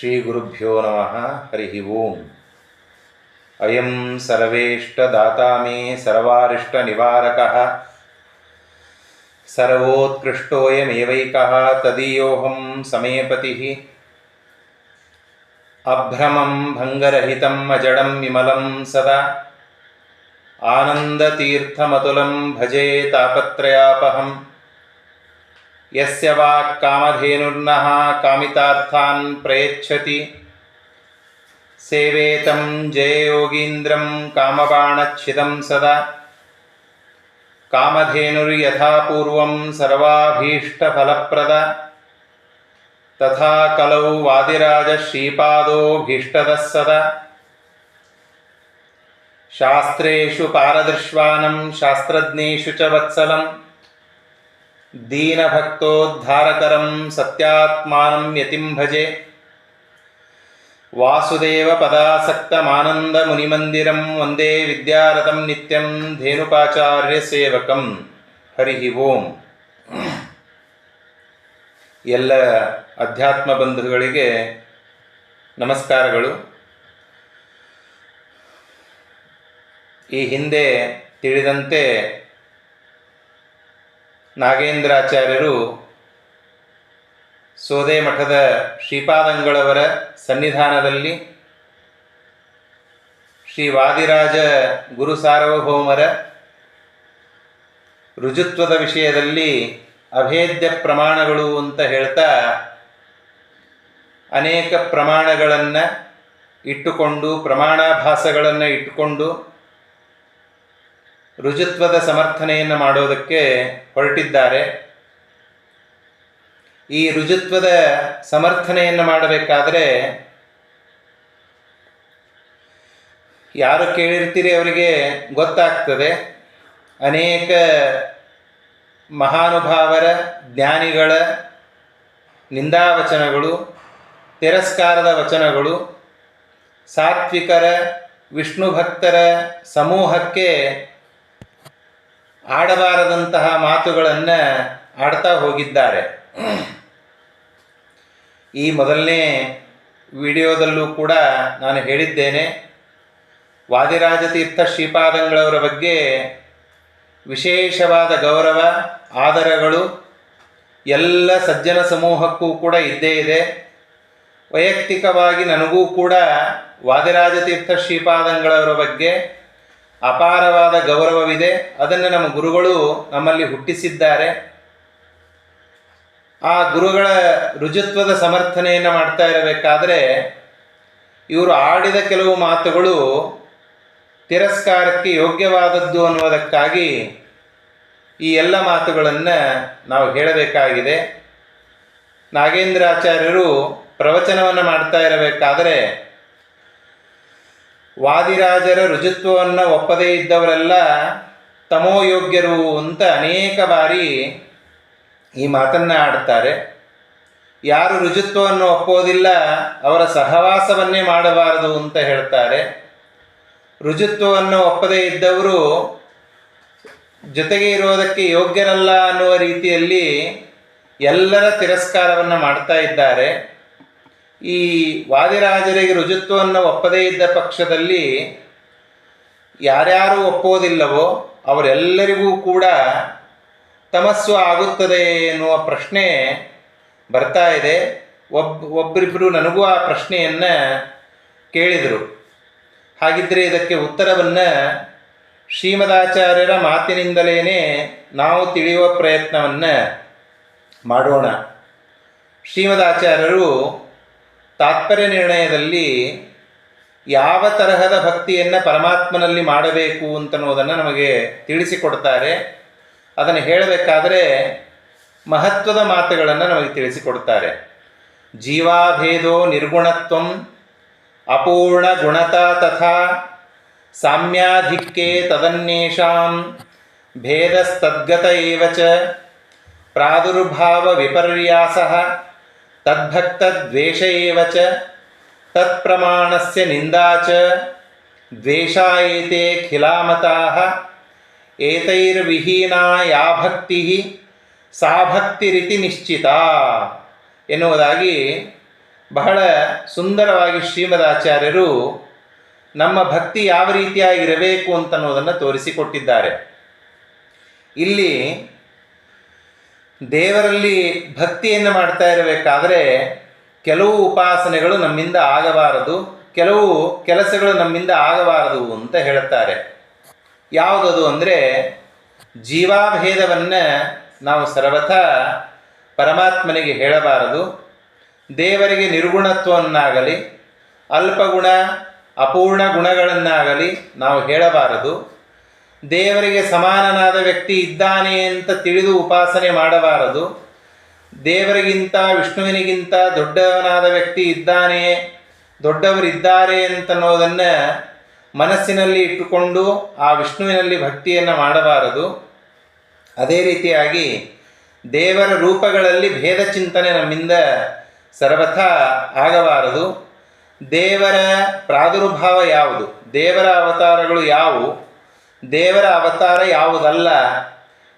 श्रीगुरुभ्यो नमः हरिः ओम्। अयं सर्वेष्टदाता मे सर्वारिष्टनिवारकः सर्वोत्कृष्टोऽयमेवैकः तदीयोऽहं समेपतिः। अभ्रमं भङ्गरहितम् अजडं विमलं सदा। आनन्दतीर्थमतुलं भजे तापत्रयापहम्। यस्य वा कामधेनुर्नः कामितार्थान् प्रयच्छति सेवेतं जययोगीन्द्रं कामबाणच्छिदं सदा कामधेनुर्यथा पूर्वं सर्वाभीष्टफलप्रद तथा कलौ वादिराजश्रीपादोऽभीष्टदः सदा शास्त्रेषु पारदृश्वानं शास्त्रज्ञेषु च वत्सलम् ಯತಿಂ ಭಜೆ. ವಾಸುದೇವ ಪದಾಸಕ್ತಮಾನಂದ ಮುನಿಮಂದಿರಂ ವಂದೇ ವಿದ್ಯಾರತಂ ನಿತ್ಯಂ ಧೇನುಕಾಚಾರ್ಯ ಸೇವಕಂ. ಹರಿ ಓಂ. ಎಲ್ಲ ಅಧ್ಯಾತ್ಮ ಬಂಧುಗಳಿಗೆ ನಮಸ್ಕಾರಗಳು. ಈ ಹಿಂದೆ ತಿಳಿದಂತೆ ನಾಗೇಂದ್ರಾಚಾರ್ಯರು ಸೋದೆ ಮಠದ ಶ್ರೀಪಾದಂಗಳವರ ಸನ್ನಿಧಾನದಲ್ಲಿ ಶ್ರೀ ವಾದಿರಾಜ ಗುರು ಸಾರ್ವಭೌಮರ ರುಜುತ್ವದ ವಿಷಯದಲ್ಲಿ ಅಭೇದ್ಯ ಪ್ರಮಾಣಗಳು ಅಂತ ಹೇಳ್ತಾ ಅನೇಕ ಪ್ರಮಾಣಗಳನ್ನು ಇಟ್ಟುಕೊಂಡು ಪ್ರಮಾಣಾಭಾಸಗಳನ್ನು ಇಟ್ಟುಕೊಂಡು ರುಜುತ್ವದ ಸಮರ್ಥನೆಯನ್ನು ಮಾಡೋದಕ್ಕೆ ಹೊರಟಿದ್ದಾರೆ. ಈ ರುಜುತ್ವದ ಸಮರ್ಥನೆಯನ್ನು ಮಾಡಬೇಕಾದರೆ ಯಾರು ಕೇಳಿರ್ತೀರಿ ಅವರಿಗೆ ಗೊತ್ತಾಗ್ತದೆ. ಅನೇಕ ಮಹಾನುಭಾವರ ಜ್ಞಾನಿಗಳ ನಿಂದಾವಚನಗಳು, ತಿರಸ್ಕಾರದ ವಚನಗಳು, ಸಾತ್ವಿಕರ ವಿಷ್ಣು ಭಕ್ತರ ಸಮೂಹಕ್ಕೆ ಆಡಬಾರದಂತಹ ಮಾತುಗಳನ್ನು ಆಡ್ತಾ ಹೋಗಿದ್ದಾರೆ. ಈ ಮೊದಲನೇ ವಿಡಿಯೋದಲ್ಲೂ ಕೂಡ ನಾನು ಹೇಳಿದ್ದೇನೆ ವಾದಿರಾಜತೀರ್ಥ ಶ್ರೀಪಾದಂಗಳವರ ಬಗ್ಗೆ ವಿಶೇಷವಾದ ಗೌರವ, ಆದರಗಳು ಎಲ್ಲ ಸಜ್ಜನ ಸಮೂಹಕ್ಕೂ ಕೂಡ ಇದ್ದೇ ಇದೆ. ವೈಯಕ್ತಿಕವಾಗಿ ನನಗೂ ಕೂಡ ವಾದಿರಾಜತೀರ್ಥ ಶ್ರೀಪಾದಂಗಳವರ ಬಗ್ಗೆ ಅಪಾರವಾದ ಗೌರವವಿದೆ. ಅದನ್ನು ನಮ್ಮ ಗುರುಗಳು ನಮ್ಮಲ್ಲಿ ಹುಟ್ಟಿಸಿದ್ದಾರೆ. ಆ ಗುರುಗಳ ರುಜುತ್ವದ ಸಮರ್ಥನೆಯನ್ನು ಮಾಡ್ತಾ ಇರಬೇಕಾದ್ರೆ, ಇವರು ಆಡಿದ ಕೆಲವು ಮಾತುಗಳು ತಿರಸ್ಕಾರಕ್ಕೆ ಯೋಗ್ಯವಾದದ್ದು ಅನ್ನುವುದಕ್ಕಾಗಿ ಈ ಎಲ್ಲ ಮಾತುಗಳನ್ನು ನಾವು ಹೇಳಬೇಕಾಗಿದೆ. ನಾಗೇಂದ್ರಾಚಾರ್ಯರು ಪ್ರವಚನವನ್ನು ಮಾಡ್ತಾ ಇರಬೇಕಾದರೆ ವಾದಿರಾಜರ ರುಜುತ್ವವನ್ನು ಒಪ್ಪದೇ ಇದ್ದವರೆಲ್ಲ ತಮೋಯೋಗ್ಯರು ಅಂತ ಅನೇಕ ಬಾರಿ ಈ ಮಾತನ್ನು ಆಡ್ತಾರೆ ಯಾರು ರುಜುತ್ವವನ್ನು ಒಪ್ಪೋದಿಲ್ಲ ಅವರ ಸಹವಾಸವನ್ನೇ ಮಾಡಬಾರದು ಅಂತ ಹೇಳ್ತಾರೆ. ರುಜುತ್ವವನ್ನು ಒಪ್ಪದೇ ಇದ್ದವರು ಜೊತೆಗೆ ಇರೋದಕ್ಕೆ ಯೋಗ್ಯರಲ್ಲ ಅನ್ನುವ ರೀತಿಯಲ್ಲಿ ಎಲ್ಲರ ತಿರಸ್ಕಾರವನ್ನು ಮಾಡ್ತಾ ಇದ್ದಾರೆ. ಈ ವಾದಿರಾಜರಿಗೆ ರುಜುತ್ವವನ್ನು ಒಪ್ಪದೇ ಇದ್ದ ಪಕ್ಷದಲ್ಲಿ ಯಾರ್ಯಾರು ಒಪ್ಪೋದಿಲ್ಲವೋ ಅವರೆಲ್ಲರಿಗೂ ಕೂಡ ತಮಸ್ಸು ಆಗುತ್ತದೆ ಎನ್ನುವ ಪ್ರಶ್ನೆ ಬರ್ತಾ ಇದೆ. ಒಬ್ ಒಬ್ಬರಿಬ್ಬರು ನನಗೂ ಆ ಪ್ರಶ್ನೆಯನ್ನು ಕೇಳಿದರು. ಹಾಗಿದ್ದರೆ ಇದಕ್ಕೆ ಉತ್ತರವನ್ನು ಶ್ರೀಮದಾಚಾರ್ಯರ ಮಾತಿನಿಂದಲೇ ನಾವು ತಿಳಿಯುವ ಪ್ರಯತ್ನವನ್ನು ಮಾಡೋಣ. ಶ್ರೀಮದಾಚಾರ್ಯರು ತಾತ್ಪರ್ಯ ನಿರ್ಣಯದಲ್ಲಿ ಯಾವ ತರಹದ ಭಕ್ತಿಯನ್ನು ಪರಮಾತ್ಮನಲ್ಲಿ ಮಾಡಬೇಕು ಅಂತನ್ನೋದನ್ನು ನಮಗೆ ತಿಳಿಸಿಕೊಡ್ತಾರೆ. ಅದನ್ನು ಹೇಳಬೇಕಾದರೆ ಮಹತ್ವದ ಮಾತುಗಳನ್ನು ನಮಗೆ ತಿಳಿಸಿಕೊಡ್ತಾರೆ. ಜೀವಾಭೇದೋ ನಿರ್ಗುಣತ್ವಂ ಅಪೂರ್ಣ ಗುಣತಾ ತಥಾ ಸಾಮ್ಯಾಧಿಕ್ಕೆ ತದನ್ಯೇಷಾಂ ಭೇದಸ್ತದ್ಗತ ಏವ ಚ ಪ್ರಾದುರ್ಭಾವ ವಿಪರ್ಯಾಸ ತದ್ಭಕ್ತದ್ವೇಷ ಚ ತತ್ಪ್ರಮಾಣಸ್ಯ ನಿಂದಾ ಚ ದ್ವೇಷಾಯೇತೆ ಖಿಲಾಮತಾಹ ಖಿಲಾಮತಾಃ ಏತೈರ್ವಿಹೀನಾ ಯಾ ಭಕ್ತಿ ಸಾ ಭಕ್ತಿರಿತಿ ನಿಶ್ಚಿತ ಎನ್ನುವುದಾಗಿ ಬಹಳ ಸುಂದರವಾಗಿ ಶ್ರೀಮದಾಚಾರ್ಯರು ನಮ್ಮ ಭಕ್ತಿ ಯಾವ ರೀತಿಯಾಗಿರಬೇಕು ಅಂತನ್ನುವುದನ್ನು ತೋರಿಸಿಕೊಟ್ಟಿದ್ದಾರೆ. ಇಲ್ಲಿ ದೇವರಲ್ಲಿ ಭಕ್ತಿಯನ್ನು ಮಾಡ್ತಾ ಇರಬೇಕಾದ್ರೆ ಕೆಲವು ಉಪಾಸನೆಗಳು ನಮ್ಮಿಂದ ಆಗಬಾರದು, ಕೆಲವು ಕೆಲಸಗಳು ನಮ್ಮಿಂದ ಆಗಬಾರದು ಅಂತ ಹೇಳುತ್ತಾರೆ ಯಾವುದದು ಅಂದರೆ ಜೀವಾಭೇದವನ್ನು ನಾವು ಸರ್ವಥ ಪರಮಾತ್ಮನಿಗೆ ಹೇಳಬಾರದು. ದೇವರಿಗೆ ನಿರ್ಗುಣತ್ವವನ್ನಾಗಲಿ, ಅಲ್ಪಗುಣ, ಅಪೂರ್ಣ ಗುಣಗಳನ್ನಾಗಲಿ ನಾವು ಹೇಳಬಾರದು. ದೇವರಿಗೆ ಸಮಾನನಾದ ವ್ಯಕ್ತಿ ಇದ್ದಾನೆ ಅಂತ ತಿಳಿದು ಉಪಾಸನೆ ಮಾಡಬಾರದು. ದೇವರಿಗಿಂತ, ವಿಷ್ಣುವಿನಿಗಿಂತ ದೊಡ್ಡವನಾದ ವ್ಯಕ್ತಿ ಇದ್ದಾನೆ, ದೊಡ್ಡವರಿದ್ದಾರೆ ಅಂತನ್ನೋದನ್ನು ಮನಸ್ಸಿನಲ್ಲಿ ಇಟ್ಟುಕೊಂಡು ಆ ವಿಷ್ಣುವಿನಲ್ಲಿ ಭಕ್ತಿಯನ್ನು ಮಾಡಬಾರದು. ಅದೇ ರೀತಿಯಾಗಿ ದೇವರ ರೂಪಗಳಲ್ಲಿ ಭೇದ ಚಿಂತನೆ ನಮ್ಮಿಂದ ಸರ್ವಥ ಆಗಬಾರದು. ದೇವರ ಪ್ರಾದುರ್ಭಾವ ಯಾವುದು? ದೇವರ ಅವತಾರಗಳು ಯಾವುವು? ದೇವರ ಅವತಾರ ಯಾವುದಲ್ಲ,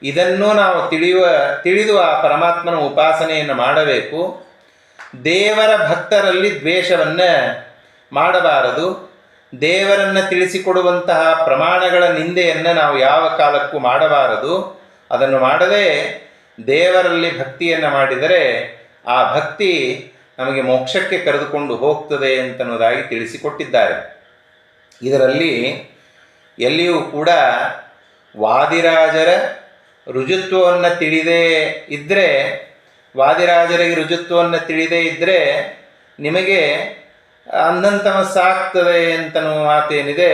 ಇದನ್ನು ನಾವು ತಿಳಿಯುವ, ತಿಳಿದು ಆ ಪರಮಾತ್ಮನ ಉಪಾಸನೆಯನ್ನು ಮಾಡಬೇಕು. ದೇವರ ಭಕ್ತರಲ್ಲಿ ದ್ವೇಷವನ್ನು ಮಾಡಬಾರದು. ದೇವರನ್ನು ತಿಳಿಸಿಕೊಡುವಂತಹ ಪ್ರಮಾಣಗಳ ನಿಂದೆಯನ್ನು ನಾವು ಯಾವ ಕಾಲಕ್ಕೂ ಮಾಡಬಾರದು. ಅದನ್ನು ಮಾಡದೆ ದೇವರಲ್ಲಿ ಭಕ್ತಿಯನ್ನು ಮಾಡಿದರೆ ಆ ಭಕ್ತಿ ನಮಗೆ ಮೋಕ್ಷಕ್ಕೆ ಕರೆದುಕೊಂಡು ಹೋಗ್ತದೆ ಅಂತನ್ನೋದಾಗಿ ತಿಳಿಸಿಕೊಟ್ಟಿದ್ದಾರೆ. ಇದರಲ್ಲಿ ಎಲ್ಲಿಯೂ ಕೂಡ ವಾದಿರಾಜರ ರುಜುತ್ವವನ್ನು ತಿಳಿದೇ ಇದ್ದರೆ ವಾದಿರಾಜರಿಗೆ ರುಜುತ್ವವನ್ನು ತಿಳಿದೇ ಇದ್ದರೆ ನಿಮಗೆ ಅಂಧಂತಮಸ್ಸಾಗ್ತದೆ ಅಂತನೋ ಮಾತೇನಿದೆ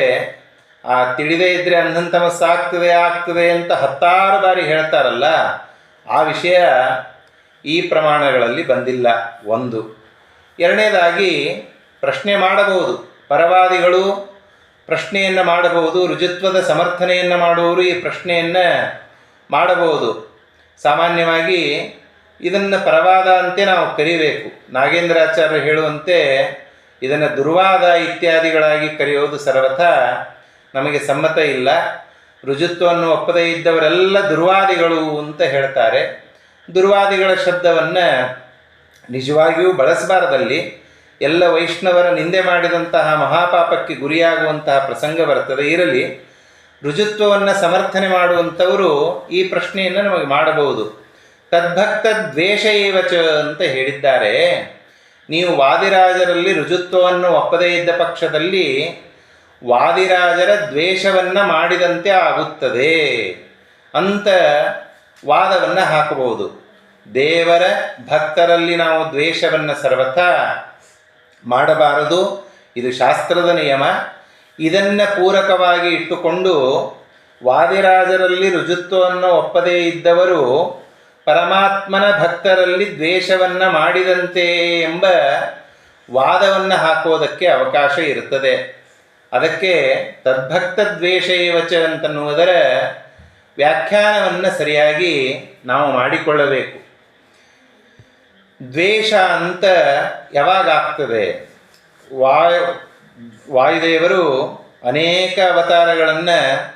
ಆ ತಿಳಿದೇ ಇದ್ದರೆ ಅಂಧಂತಮಸ್ಸಾಗ್ತದೆ ಆಗ್ತದೆ ಅಂತ ಹತ್ತಾರು ಬಾರಿ ಹೇಳ್ತಾರಲ್ಲ, ಆ ವಿಷಯ ಈ ಪ್ರಮಾಣಗಳಲ್ಲಿ ಬಂದಿಲ್ಲ ಒಂದು. ಎರಡನೇದಾಗಿ ಪ್ರಶ್ನೆ ಮಾಡಬಹುದು. ಪರವಾದಿಗಳು ಪ್ರಶ್ನೆಯನ್ನು ಮಾಡಬಹುದು, ರುಜುತ್ವದ ಸಮರ್ಥನೆಯನ್ನು ಮಾಡುವವರು ಈ ಪ್ರಶ್ನೆಯನ್ನು ಮಾಡಬಹುದು. ಸಾಮಾನ್ಯವಾಗಿ ಇದನ್ನು ಪರವಾದ ಅಂತೆ ನಾವು ಕರಿಬೇಕು. ನಾಗೇಂದ್ರಾಚಾರ್ಯರು ಹೇಳುವಂತೆ ಇದನ್ನು ದುರ್ವಾದ ಇತ್ಯಾದಿಗಳಾಗಿ ಕರೆಯೋದು ಸರ್ವಥ ನಮಗೆ ಸಮ್ಮತ ಇಲ್ಲ. ರುಜುತ್ವವನ್ನು ಒಪ್ಪದೇ ಇದ್ದವರೆಲ್ಲ ದುರ್ವಾದಿಗಳು ಅಂತ ಹೇಳ್ತಾರೆ. ದುರ್ವಾದಿಗಳ ಶಬ್ದವನ್ನು ನಿಜವಾಗಿಯೂ ಬಳಸಬಾರದಲ್ಲಿ. ಎಲ್ಲ ವೈಷ್ಣವರ ನಿಂದೆ ಮಾಡಿದಂತಹ ಮಹಾಪಾಪಕ್ಕೆ ಗುರಿಯಾಗುವಂತಹ ಪ್ರಸಂಗ ಬರ್ತದೆ. ಇರಲಿ, ರುಜುತ್ವವನ್ನು ಸಮರ್ಥನೆ ಮಾಡುವಂಥವರು ಈ ಪ್ರಶ್ನೆಯನ್ನು ನಮಗೆ ಮಾಡಬಹುದು. ತದ್ಭಕ್ತ ದ್ವೇಷ ಏವಚ ಅಂತ ಹೇಳಿದ್ದಾರೆ. ನೀವು ವಾದಿರಾಜರಲ್ಲಿ ರುಜುತ್ವವನ್ನು ಒಪ್ಪದೇ ಇದ್ದ ಪಕ್ಷದಲ್ಲಿ ವಾದಿರಾಜರ ದ್ವೇಷವನ್ನು ಮಾಡಿದಂತೆ ಆಗುತ್ತದೆ ಅಂತ ವಾದವನ್ನು ಹಾಕಬಹುದು. ದೇವರ ಭಕ್ತರಲ್ಲಿ ನಾವು ದ್ವೇಷವನ್ನು ಸರ್ವಥಾ ಮಾಡಬಾರದು. ಇದು ಶಾಸ್ತ್ರದ ನಿಯಮ. ಇದನ್ನು ಪೂರಕವಾಗಿ ಇಟ್ಟುಕೊಂಡು ವಾದಿರಾಜರಲ್ಲಿ ರುಜುತ್ವವನ್ನು ಒಪ್ಪದೇ ಇದ್ದವರು ಪರಮಾತ್ಮನ ಭಕ್ತರಲ್ಲಿ ದ್ವೇಷವನ್ನು ಮಾಡಿದಂತೆ ಎಂಬ ವಾದವನ್ನು ಹಾಕುವುದಕ್ಕೆ ಅವಕಾಶ ಇರುತ್ತದೆ. ಅದಕ್ಕೆ ತದ್ಭಕ್ತ ದ್ವೇಷ ಇವಚ ಅಂತನ್ನುವುದರ ವ್ಯಾಖ್ಯಾನವನ್ನು ಸರಿಯಾಗಿ ನಾವು ಮಾಡಿಕೊಳ್ಳಬೇಕು. ದ್ವೇಷ ಅಂತ ಯಾವಾಗ ಆಗ್ತದೆ? ವಾಯು, ವಾಯುದೇವರು ಅನೇಕ ಅವತಾರಗಳನ್ನು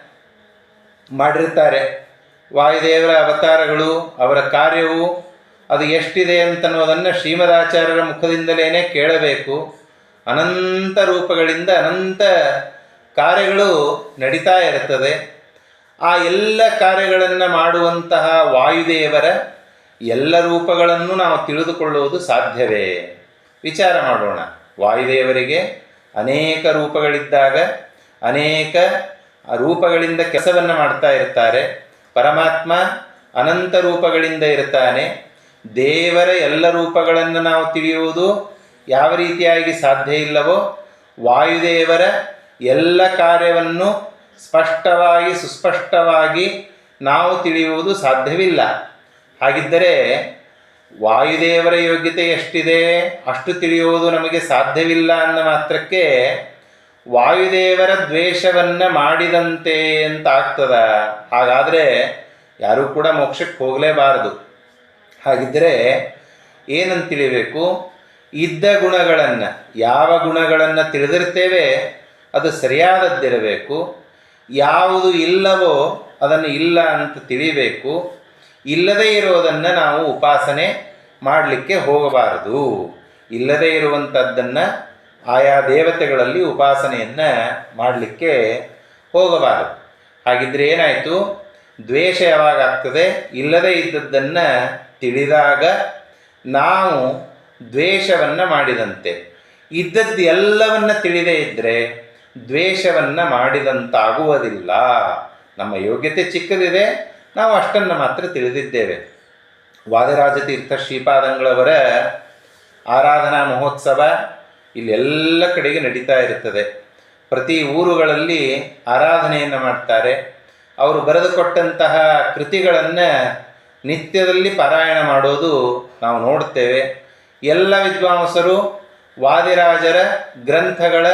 ಮಾಡಿರ್ತಾರೆ. ವಾಯುದೇವರ ಅವತಾರಗಳು, ಅವರ ಕಾರ್ಯವು ಅದು ಎಷ್ಟಿದೆ ಅಂತನ್ನೋದನ್ನು ಶ್ರೀಮದಾಚಾರ್ಯರ ಮುಖದಿಂದಲೇ ಕೇಳಬೇಕು. ಅನಂತ ರೂಪಗಳಿಂದ ಅನಂತ ಕಾರ್ಯಗಳು ನಡೀತಾ ಇರ್ತದೆ ಆ ಎಲ್ಲ ಕಾರ್ಯಗಳನ್ನು ಮಾಡುವಂತಹ ವಾಯುದೇವರ ಎಲ್ಲ ರೂಪಗಳನ್ನು ನಾವು ತಿಳಿದುಕೊಳ್ಳುವುದು ಸಾಧ್ಯವೇ? ವಿಚಾರ ಮಾಡೋಣ. ವಾಯುದೇವರಿಗೆ ಅನೇಕ ರೂಪಗಳಿದ್ದಾಗ, ಅನೇಕ ರೂಪಗಳಿಂದ ಕೆಲಸವನ್ನು ಮಾಡ್ತಾ ಇರ್ತಾರೆ. ಪರಮಾತ್ಮ ಅನಂತ ರೂಪಗಳಿಂದ ಇರ್ತಾನೆ. ದೇವರ ಎಲ್ಲ ರೂಪಗಳನ್ನು ನಾವು ತಿಳಿಯುವುದು ಯಾವ ರೀತಿಯಾಗಿ ಸಾಧ್ಯ ಇಲ್ಲವೋ, ವಾಯುದೇವರ ಎಲ್ಲ ಕಾರ್ಯವನ್ನು ಸ್ಪಷ್ಟವಾಗಿ, ಸುಸ್ಪಷ್ಟವಾಗಿ ನಾವು ತಿಳಿಯುವುದು ಸಾಧ್ಯವಿಲ್ಲ. ಹಾಗಿದ್ದರೆ ವಾಯುದೇವರ ಯೋಗ್ಯತೆ ಎಷ್ಟಿದೆ? ಅಷ್ಟು ತಿಳಿಯುವುದು ನಮಗೆ ಸಾಧ್ಯವಿಲ್ಲ ಅನ್ನೋ ಮಾತ್ರಕ್ಕೆ ವಾಯುದೇವರ ದ್ವೇಷವನ್ನು ಮಾಡಿದಂತೆ ಅಂತ ಆಗ್ತದ ಹಾಗಾದರೆ ಯಾರೂ ಕೂಡ ಮೋಕ್ಷಕ್ಕೆ ಹೋಗಲೇಬಾರದು. ಹಾಗಿದ್ದರೆ ಏನಂತ ತಿಳಿಬೇಕು? ಇದ್ದ ಗುಣಗಳನ್ನು, ಯಾವ ಗುಣಗಳನ್ನು ತಿಳಿದಿರ್ತೇವೆ ಅದು ಸರಿಯಾದದ್ದಿರಬೇಕು. ಯಾವುದು ಇಲ್ಲವೋ ಅದನ್ನು ಇಲ್ಲ ಅಂತ ತಿಳಿಬೇಕು. ಇಲ್ಲದೇ ಇರೋದನ್ನು ನಾವು ಉಪಾಸನೆ ಮಾಡಲಿಕ್ಕೆ ಹೋಗಬಾರದು. ಇಲ್ಲದೇ ಇರುವಂಥದ್ದನ್ನು ಆಯಾ ದೇವತೆಗಳಲ್ಲಿ ಉಪಾಸನೆಯನ್ನು ಮಾಡಲಿಕ್ಕೆ ಹೋಗಬಾರದು. ಹಾಗಿದ್ರೆ ಏನಾಯಿತು? ದ್ವೇಷ ಯಾವಾಗ ಆಗ್ತದೆ? ಇಲ್ಲದೇ ಇದ್ದದ್ದನ್ನು ತಿಳಿದಾಗ ನಾವು ದ್ವೇಷವನ್ನು ಮಾಡಿದಂತೆ. ಇದ್ದದ್ದು ಎಲ್ಲವನ್ನು ತಿಳಿದೇ ಇದ್ದರೆ ದ್ವೇಷವನ್ನು ಮಾಡಿದಂತಾಗುವುದಿಲ್ಲ. ನಮ್ಮ ಯೋಗ್ಯತೆ ಚಿಕ್ಕದಿದೆ ನಾವು ಅಷ್ಟನ್ನು ಮಾತ್ರ ತಿಳಿದಿದ್ದೇವೆ. ವಾದರಾಜತೀರ್ಥ ಶ್ರೀಪಾದಂಗಳವರ ಆರಾಧನಾ ಮಹೋತ್ಸವ ಇಲ್ಲೆಲ್ಲ ಕಡೆಗೆ ನಡೀತಾ ಇರುತ್ತದೆ. ಪ್ರತಿ ಊರುಗಳಲ್ಲಿ ಆರಾಧನೆಯನ್ನು ಮಾಡ್ತಾರೆ. ಅವರು ಬರೆದುಕೊಟ್ಟಂತಹ ಕೃತಿಗಳನ್ನು ನಿತ್ಯದಲ್ಲಿ ಪಾರಾಯಣ ಮಾಡೋದು ನಾವು ನೋಡ್ತೇವೆ. ಎಲ್ಲ ವಿದ್ವಾಂಸರು ವಾದಿರಾಜರ ಗ್ರಂಥಗಳ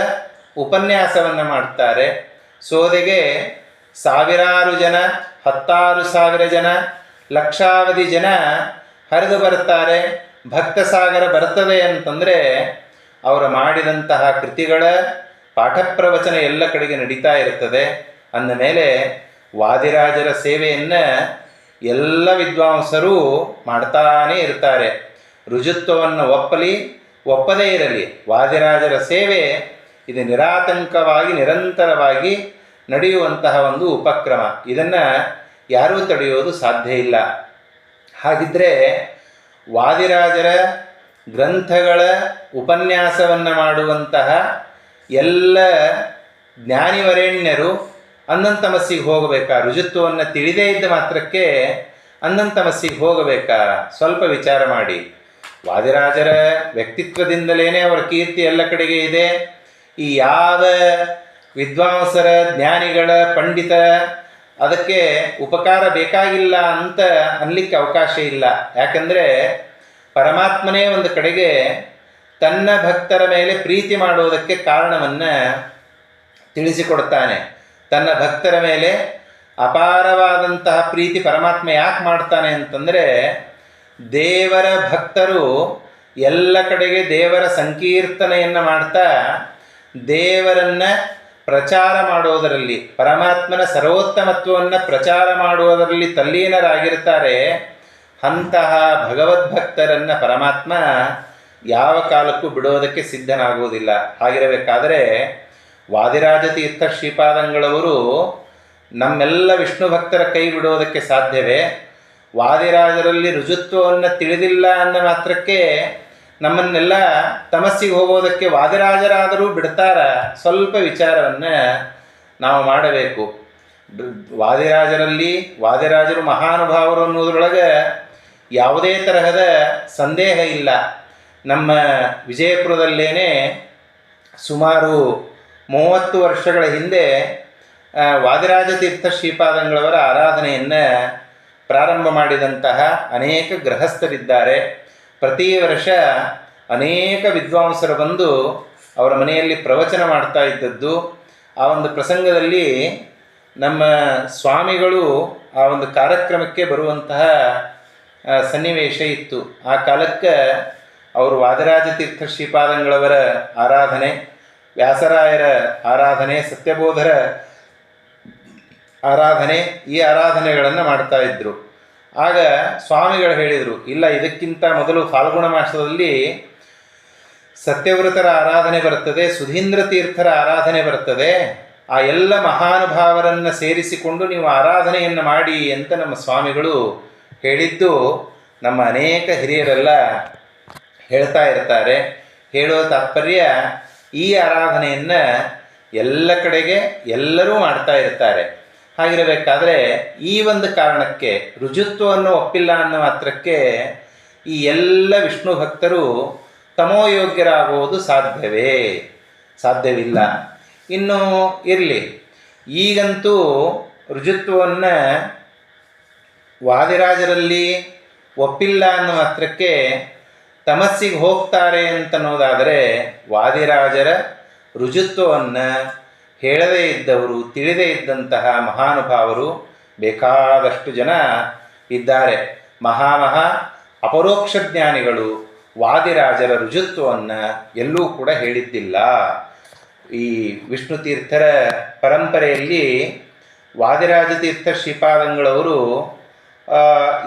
ಉಪನ್ಯಾಸವನ್ನು ಮಾಡ್ತಾರೆ. ಸೋದೆಗೆ ಸಾವಿರಾರು ಜನ ಹತ್ತಾರು ಸಾವಿರ ಜನ, ಲಕ್ಷಾವಧಿ ಜನ ಹರಿದು ಬರುತ್ತಾರೆ. ಭಕ್ತ ಸಾಗರ ಬರ್ತದೆ ಅಂತಂದರೆ ಅವರು ಮಾಡಿದಂತಹ ಕೃತಿಗಳ ಪಾಠ ಪ್ರವಚನ ಎಲ್ಲ ಕಡೆಗೆ ನಡೀತಾ ಇರ್ತದೆ ಅಂದ ಮೇಲೆ ವಾದಿರಾಜರ ಸೇವೆಯನ್ನು ಎಲ್ಲ ವಿದ್ವಾಂಸರು ಮಾಡ್ತಾನೇ ಇರ್ತಾರೆ. ರುಜುತ್ವವನ್ನು ಒಪ್ಪಲಿ, ಒಪ್ಪದೇ ಇರಲಿ. ವಾದಿರಾಜರ ಸೇವೆ ಇದು ನಿರಾತಂಕವಾಗಿ, ನಿರಂತರವಾಗಿ ನಡೆಯುವಂತಹ ಒಂದು ಉಪಕ್ರಮ. ಇದನ್ನು ಯಾರೂ ತಡೆಯೋದು ಸಾಧ್ಯ ಇಲ್ಲ. ಹಾಗಿದ್ದರೆ ವಾದಿರಾಜರ ಗ್ರಂಥಗಳ ಉಪನ್ಯಾಸವನ್ನು ಮಾಡುವಂತಹ ಎಲ್ಲ ಜ್ಞಾನಿವರೇಣ್ಯರು ಅನ್ನಂತಮಸ್ಸಿಗೆ ಹೋಗಬೇಕಾ? ರುಜುತ್ವವನ್ನು ತಿಳಿದೇ ಇದ್ದ ಮಾತ್ರಕ್ಕೆ ಅನ್ನಂತಮಸ್ಸಿಗೆ ಹೋಗಬೇಕಾ? ಸ್ವಲ್ಪ ವಿಚಾರ ಮಾಡಿ. ವಾದಿರಾಜರ ವ್ಯಕ್ತಿತ್ವದಿಂದಲೇ ಅವರ ಕೀರ್ತಿ ಎಲ್ಲ ಕಡೆಗೆ ಇದೆ. ಈ ಯಾವ ವಿದ್ವಾಂಸರ, ಜ್ಞಾನಿಗಳ ಪಂಡಿತರ ಅದಕ್ಕೆ ಉಪಕಾರ ಬೇಕಾಗಿಲ್ಲ ಅಂತ ಅನ್ಲಿಕ್ಕೆ ಅವಕಾಶ ಇಲ್ಲ. ಯಾಕಂದರೆ ಪರಮಾತ್ಮನೇ ಒಂದು ಕಡೆಗೆ ತನ್ನ ಭಕ್ತರ ಮೇಲೆ ಪ್ರೀತಿ ಮಾಡುವುದಕ್ಕೆ ಕಾರಣವನ್ನು ತಿಳಿಸಿಕೊಡ್ತಾನೆ. ತನ್ನ ಭಕ್ತರ ಮೇಲೆ ಅಪಾರವಾದಂತಹ ಪ್ರೀತಿ ಪರಮಾತ್ಮ ಯಾಕೆ ಮಾಡ್ತಾನೆ ಅಂತಂದರೆ, ದೇವರ ಭಕ್ತರು ಎಲ್ಲ ಕಡೆಗೆ ದೇವರ ಸಂಕೀರ್ತನೆಯನ್ನು ಮಾಡ್ತಾ ದೇವರನ್ನ ಪ್ರಚಾರ ಮಾಡುವುದರಲ್ಲಿ, ಪರಮಾತ್ಮನ ಸರ್ವೋತ್ತಮತ್ವವನ್ನು ಪ್ರಚಾರ ಮಾಡುವುದರಲ್ಲಿ ತಲ್ಲೀನರಾಗಿರ್ತಾರೆ ಅಂತಹ ಭಗವದ್ಭಕ್ತರನ್ನು ಪರಮಾತ್ಮ ಯಾವ ಕಾಲಕ್ಕೂ ಬಿಡೋದಕ್ಕೆ ಸಿದ್ಧನಾಗುವುದಿಲ್ಲ. ಹಾಗಿರಬೇಕಾದರೆ, ವಾದಿರಾಜತೀರ್ಥ ಶ್ರೀಪಾದಂಗಳವರು ನಮ್ಮೆಲ್ಲ ವಿಷ್ಣು ಭಕ್ತರ ಕೈ ಬಿಡೋದಕ್ಕೆ ಸಾಧ್ಯವೇ? ವಾದಿರಾಜರಲ್ಲಿ ರುಜುತ್ವವನ್ನು ತಿಳಿದಿಲ್ಲ ಅನ್ನೋ ಮಾತ್ರಕ್ಕೆ ನಮ್ಮನ್ನೆಲ್ಲ ತಮಸ್ಸಿಗೆ ಹೋಗೋದಕ್ಕೆ ವಾದಿರಾಜರಾದರೂ ಬಿಡ್ತಾರ ಸ್ವಲ್ಪ ವಿಚಾರವನ್ನು ನಾವು ಮಾಡಬೇಕು. ವಾದಿರಾಜರಲ್ಲಿ ವಾದಿರಾಜರು ಮಹಾನುಭಾವರು ಅನ್ನೋದ್ರೊಳಗೆ ಯಾವುದೇ ತರಹದ ಸಂದೇಹ ಇಲ್ಲ. ನಮ್ಮ ವಿಜಯಪುರದಲ್ಲೇನೆ ಸುಮಾರು ಮೂವತ್ತು ವರ್ಷಗಳ ಹಿಂದೆ ಆ, ವಾದಿರಾಜ ತೀರ್ಥ ಶ್ರೀಪಾದಂಗಳವರ ಆರಾಧನೆಯನ್ನು ಪ್ರಾರಂಭ ಮಾಡಿದಂತಹ ಅನೇಕ ಗೃಹಸ್ಥರಿದ್ದಾರೆ. ಪ್ರತಿ ವರ್ಷ ಅನೇಕ ವಿದ್ವಾಂಸರು ಬಂದು ಅವರ ಮನೆಯಲ್ಲಿ ಪ್ರವಚನ ಮಾಡ್ತಾ ಇದ್ದದ್ದು. ಆ ಒಂದು ಪ್ರಸಂಗದಲ್ಲಿ ನಮ್ಮ ಸ್ವಾಮಿಗಳು ಆ ಒಂದು ಕಾರ್ಯಕ್ರಮಕ್ಕೆ ಬರುವಂತಹ ಸನ್ನಿವೇಶ ಇತ್ತು. ಆ ಕಾಲಕ್ಕೆ ಅವರು ವಾದರಾಜ ತೀರ್ಥ ಶ್ರೀಪಾದಂಗಳವರ ಆರಾಧನೆ, ವ್ಯಾಸರಾಯರ ಆರಾಧನೆ, ಸತ್ಯಬೋಧರ ಆರಾಧನೆ ಈ ಆರಾಧನೆಗಳನ್ನು ಮಾಡ್ತಾ ಇದ್ದರು ಆಗ ಸ್ವಾಮಿಗಳು ಹೇಳಿದರು, ಇಲ್ಲ, ಇದಕ್ಕಿಂತ ಮೊದಲು ಫಾಲ್ಗುಣ ಮಾಸದಲ್ಲಿ ಸತ್ಯವ್ರತರ ಆರಾಧನೆ ಬರುತ್ತದೆ, ಸುಧೀಂದ್ರ ತೀರ್ಥರ ಆರಾಧನೆ ಬರುತ್ತದೆ, ಆ ಎಲ್ಲ ಮಹಾನುಭಾವರನ್ನು ಸೇರಿಸಿಕೊಂಡು ನೀವು ಆರಾಧನೆಯನ್ನು ಮಾಡಿ ಅಂತ ನಮ್ಮ ಸ್ವಾಮಿಗಳು ಹೇಳಿದ್ದು ನಮ್ಮ ಅನೇಕ ಹಿರಿಯರೆಲ್ಲ ಹೇಳ್ತಾ ಇರ್ತಾರೆ. ಹೇಳುವ ತಾತ್ಪರ್ಯ ಈ ಆರಾಧನೆಯನ್ನು ಎಲ್ಲ ಕಡೆಗೆ ಎಲ್ಲರೂ ಮಾಡ್ತಾ ಇರ್ತಾರೆ. ಹಾಗಿರಬೇಕಾದ್ರೆ ಈ ಒಂದು ಕಾರಣಕ್ಕೆ ರುಜುತ್ವವನ್ನು ಒಪ್ಪಿಲ್ಲ ಅನ್ನೋ ಮಾತ್ರಕ್ಕೆ ಈ ಎಲ್ಲ ವಿಷ್ಣು ಭಕ್ತರು ತಮೋಯೋಗ್ಯರಾಗುವುದು ಸಾಧ್ಯವೇ? ಸಾಧ್ಯವಿಲ್ಲ. ಇನ್ನು ಇರಲಿ. ಈಗಂತೂ ರುಜುತ್ವವನ್ನು ವಾದಿರಾಜರಲ್ಲಿ ಒಪ್ಪಿಲ್ಲ ಅನ್ನೋ ಮಾತ್ರಕ್ಕೆ ತಮಸ್ಸಿಗೆ ಹೋಗ್ತಾರೆ ಅಂತನ್ನೋದಾದರೆ ವಾದಿರಾಜರ ರುಜುತ್ವವನ್ನು ಹೇಳದೇ ಇದ್ದವರು, ತಿಳಿದೇ ಇದ್ದಂತಹ ಮಹಾನುಭಾವರು ಬೇಕಾದಷ್ಟು ಜನ ಇದ್ದಾರೆ. ಮಹಾಮಹಾ ಅಪರೋಕ್ಷ ಜ್ಞಾನಿಗಳು, ವಾದಿರಾಜರ ರುಜುತ್ವವನ್ನು ಎಲ್ಲೂ ಕೂಡ ಹೇಳಿದ್ದಿಲ್ಲ. ಈ ವಿಷ್ಣು ತೀರ್ಥರ ಪರಂಪರೆಯಲ್ಲಿ ವಾದಿರಾಜ ತೀರ್ಥ ಶ್ರೀಪಾದಂಗಳವರು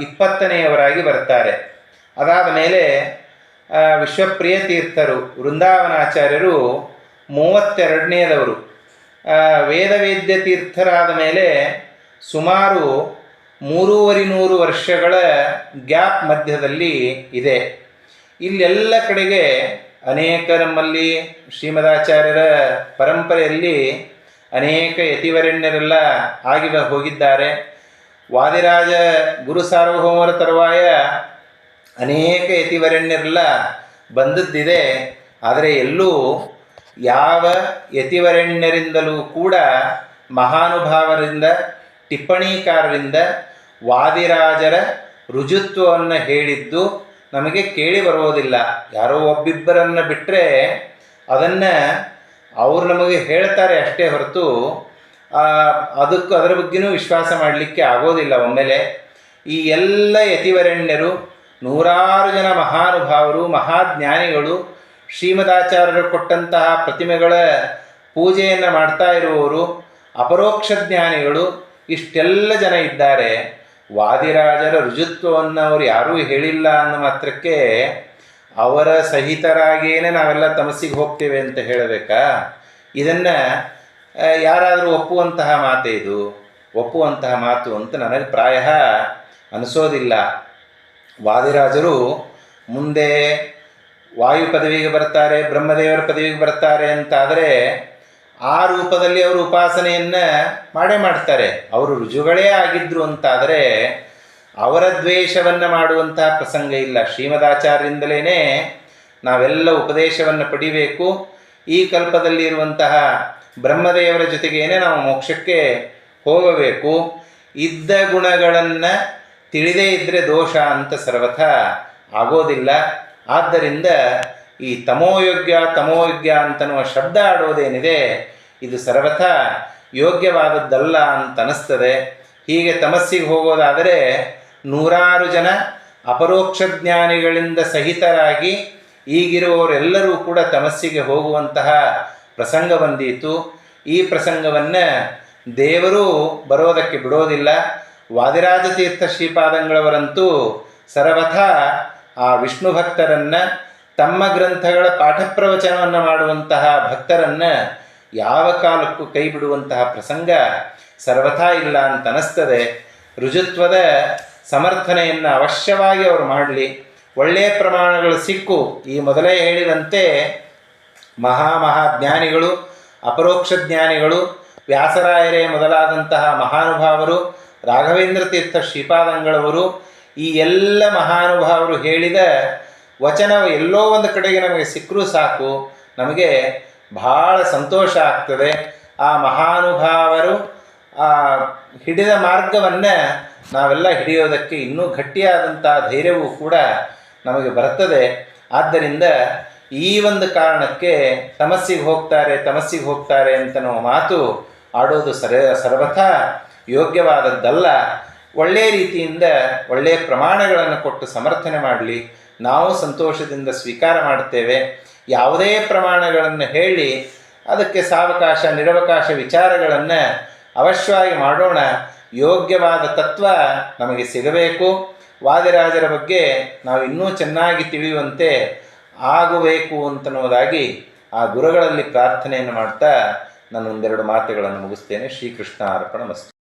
ಇಪ್ಪತ್ತನೆಯವರಾಗಿ ಬರ್ತಾರೆ. ಅದಾದ ಮೇಲೆ ವಿಶ್ವಪ್ರಿಯ ತೀರ್ಥರು, ವೃಂದಾವನಾಚಾರ್ಯರು ಮೂವತ್ತೆರಡನೆಯದವರು ವೇದವೇದ್ಯ ತೀರ್ಥರಾದ ಮೇಲೆ ಸುಮಾರು ಮೂರೂವರೆ ನೂರು ವರ್ಷಗಳ ಗ್ಯಾಪ್ ಮಧ್ಯದಲ್ಲಿ ಇದೆ. ಇಲ್ಲೆಲ್ಲ ಕಡೆಗೆ ಅನೇಕ ನಮ್ಮಲ್ಲಿ ಶ್ರೀಮದಾಚಾರ್ಯರ ಪರಂಪರೆಯಲ್ಲಿ ಅನೇಕ ಯತಿವರಣ್ಯರೆಲ್ಲ ಆಗಿ ಹೋಗಿದ್ದಾರೆ. ವಾದಿರಾಜ ಗುರು ಸಾರ್ವಭೌಮರ ತರುವಾಯ ಅನೇಕ ಯತಿವರಣ್ಯರೆಲ್ಲ ಬಂದದ್ದಿದೆ. ಆದರೆ ಎಲ್ಲೂ ಯಾವ ಯತಿವರೆಣ್ಯರಿಂದಲೂ ಕೂಡ ಮಹಾನುಭಾವರಿಂದ, ಟಿಪ್ಪಣಿಕಾರರಿಂದ ವಾದಿರಾಜರ ರುಜುತ್ವವನ್ನು ಹೇಳಿದ್ದು ನಮಗೆ ಕೇಳಿ ಬರುವುದಿಲ್ಲ. ಯಾರೋ ಒಬ್ಬಿಬ್ಬರನ್ನು ಬಿಟ್ಟರೆ ಅದನ್ನು ಅವರು ನಮಗೆ ಹೇಳ್ತಾರೆ ಅಷ್ಟೇ ಹೊರತು ಅದಕ್ಕೆ ಅದರ ಬಗ್ಗೆನೂ ವಿಶ್ವಾಸ ಮಾಡಲಿಕ್ಕೆ ಆಗೋದಿಲ್ಲ ಒಮ್ಮೆಲೆ. ಈ ಎಲ್ಲ ಯತಿವರೆಣ್ಯರು ನೂರಾರು ಜನ ಮಹಾನುಭಾವರು, ಮಹಾಜ್ಞಾನಿಗಳು ಶ್ರೀಮದಾಚಾರ್ಯರು ಕೊಟ್ಟಂತಹ ಪ್ರತಿಮೆಗಳ ಪೂಜೆಯನ್ನು ಮಾಡ್ತಾ ಇರುವವರು ಅಪರೋಕ್ಷ ಜ್ಞಾನಿಗಳು, ಇಷ್ಟೆಲ್ಲ ಜನ ಇದ್ದಾರೆ. ವಾದಿರಾಜರ ರುಜುತ್ವವನ್ನು ಅವರು ಯಾರೂ ಹೇಳಿಲ್ಲ ಅನ್ನೋ ಮಾತ್ರಕ್ಕೆ ಅವರ ಸಹಿತರಾಗಿಯೇ ನಾವೆಲ್ಲ ತಮಸ್ಸಿಗೆ ಹೋಗ್ತೇವೆ ಅಂತ ಹೇಳಬೇಕಾ? ಇದನ್ನು ಯಾರಾದರೂ ಒಪ್ಪುವಂತಹ ಮಾತೆ ಇದು? ಒಪ್ಪುವಂತಹ ಮಾತು ಅಂತ ನನಗೆ ಪ್ರಾಯ ಅನಿಸೋದಿಲ್ಲ. ವಾದಿರಾಜರು ಮುಂದೆ ವಾಯು ಪದವಿಗೆ ಬರ್ತಾರೆ ಬ್ರಹ್ಮದೇವರ ಪದವಿಗೆ ಬರ್ತಾರೆ ಅಂತಾದರೆ ಆ ರೂಪದಲ್ಲಿ ಅವರು ಉಪಾಸನೆಯನ್ನು ಮಾಡೇ ಮಾಡ್ತಾರೆ. ಅವರು ರುಜುಗಳೇ ಆಗಿದ್ರು ಅಂತಾದರೆ ಅವರ ದ್ವೇಷವನ್ನು ಮಾಡುವಂತಹ ಪ್ರಸಂಗ ಇಲ್ಲ. ಶ್ರೀಮದಾಚಾರ್ಯರಿಂದಲೇ ನಾವೆಲ್ಲ ಉಪದೇಶವನ್ನು ಪಡಿಬೇಕು. ಈ ಕಲ್ಪದಲ್ಲಿ ಇರುವಂತಹ ಬ್ರಹ್ಮದೇವರ ಜೊತೆಗೇನೆ ನಾವು ಮೋಕ್ಷಕ್ಕೆ ಹೋಗಬೇಕು. ಇದ್ದ ಗುಣಗಳನ್ನು ತಿಳಿದೇ ಇದ್ದರೆ ದೋಷ ಅಂತ ಸರ್ವಥ ಆಗೋದಿಲ್ಲ. ಆದ್ದರಿಂದ ಈ ತಮೋಯೋಗ್ಯ ತಮೋಯೋಗ್ಯ ಅಂತನ್ನುವ ಶಬ್ದ ಆಡೋದೇನಿದೆ? ಇದು ಸರ್ವಥ ಯೋಗ್ಯವಾದದ್ದಲ್ಲ ಅಂತ ಅನಿಸ್ತದೆ ಹೀಗೆ ತಮಸ್ಸಿಗೆ ಹೋಗೋದಾದರೆ ನೂರಾರು ಜನ ಅಪರೋಕ್ಷ ಜ್ಞಾನಿಗಳಿಂದ ಸಹಿತರಾಗಿ ಈಗಿರುವವರೆಲ್ಲರೂ ಕೂಡ ತಮಸ್ಸಿಗೆ ಹೋಗುವಂತಹ ಪ್ರಸಂಗ ಬಂದೀತು. ಈ ಪ್ರಸಂಗವನ್ನು ದೇವರು ಬರೋದಕ್ಕೆ ಬಿಡೋದಿಲ್ಲ. ವಾದಿರಾಜತೀರ್ಥ ಶ್ರೀಪಾದಂಗಳವರಂತೂ ಸರ್ವಥ ಆ ವಿಷ್ಣು ಭಕ್ತರನ್ನು, ತಮ್ಮ ಗ್ರಂಥಗಳ ಪಾಠ ಪ್ರವಚನವನ್ನು ಮಾಡುವಂತಹ ಭಕ್ತರನ್ನು ಯಾವ ಕಾಲಕ್ಕೂ ಕೈ ಬಿಡುವಂತಹ ಪ್ರಸಂಗ ಸರ್ವಥಾ ಇಲ್ಲ ಅಂತ ಅನಿಸ್ತದೆ ರುಜುತ್ವದ ಸಮರ್ಥನೆಯನ್ನು ಅವಶ್ಯವಾಗಿ ಅವರು ಮಾಡಲಿ. ಒಳ್ಳೆಯ ಪ್ರಮಾಣಗಳು ಸಿಕ್ಕು. ಈ ಮೊದಲೇ ಹೇಳಿದಂತೆ ಮಹಾ ಮಹಾಜ್ಞಾನಿಗಳು ಅಪರೋಕ್ಷ ಜ್ಞಾನಿಗಳು, ವ್ಯಾಸರಾಯರೇ ಮೊದಲಾದಂತಹ ಮಹಾನುಭಾವರು, ರಾಘವೇಂದ್ರ ತೀರ್ಥ ಶ್ರೀಪಾದಂಗಳವರು ಈ ಎಲ್ಲ ಮಹಾನುಭಾವರು ಹೇಳಿದ ವಚನ ಎಲ್ಲೋ ಒಂದು ಕಡೆಗೆ ನಮಗೆ ಸಿಕ್ಕರೂ ಸಾಕು, ನಮಗೆ ಬಹಳ ಸಂತೋಷ ಆಗ್ತದೆ. ಆ ಮಹಾನುಭಾವರು ಆ ಹಿಡಿದ ಮಾರ್ಗವನ್ನು ನಾವೆಲ್ಲ ಹಿಡಿಯೋದಕ್ಕೆ ಇನ್ನೂ ಗಟ್ಟಿಯಾದಂಥ ಧೈರ್ಯವೂ ಕೂಡ ನಮಗೆ ಬರ್ತದೆ ಆದ್ದರಿಂದ ಈ ಒಂದು ಕಾರಣಕ್ಕೆ ತಮಸ್ಸಿಗೆ ಹೋಗ್ತಾರೆ ತಮಸ್ಸಿಗೆ ಹೋಗ್ತಾರೆ ಅಂತ ನಾವು ಮಾತು ಆಡೋದು ಸರ, ಸರ್ವಥಾ ಯೋಗ್ಯವಾದದ್ದಲ್ಲ. ಒಳ್ಳೆಯ ರೀತಿಯಿಂದ ಒಳ್ಳೆಯ ಪ್ರಮಾಣಗಳನ್ನು ಕೊಟ್ಟು ಸಮರ್ಥನೆ ಮಾಡಲಿ, ನಾವು ಸಂತೋಷದಿಂದ ಸ್ವೀಕಾರ ಮಾಡುತ್ತೇವೆ, ಯಾವುದೇ ಪ್ರಮಾಣಗಳನ್ನು ಹೇಳಿ ಅದಕ್ಕೆ ಸಾವಕಾಶ, ನಿರವಕಾಶ ವಿಚಾರಗಳನ್ನು ಅವಶ್ಯವಾಗಿ ಮಾಡೋಣ. ಯೋಗ್ಯವಾದ ತತ್ವ ನಮಗೆ ಸಿಗಬೇಕು. ವಾದಿರಾಜರ ಬಗ್ಗೆ ನಾವು ಇನ್ನೂ ಚೆನ್ನಾಗಿ ತಿಳಿಯುವಂತೆ ಆಗಬೇಕು ಅಂತನ್ನುವುದಾಗಿ ಆ ಗುರುಗಳಲ್ಲಿ ಪ್ರಾರ್ಥನೆಯನ್ನು ಮಾಡ್ತಾ ನಾನು ಒಂದೆರಡು ಮಾತುಗಳನ್ನು ಮುಗಿಸ್ತೇನೆ. ಶ್ರೀಕೃಷ್ಣ ಅರ್ಪಣ ಮಸ್ತು.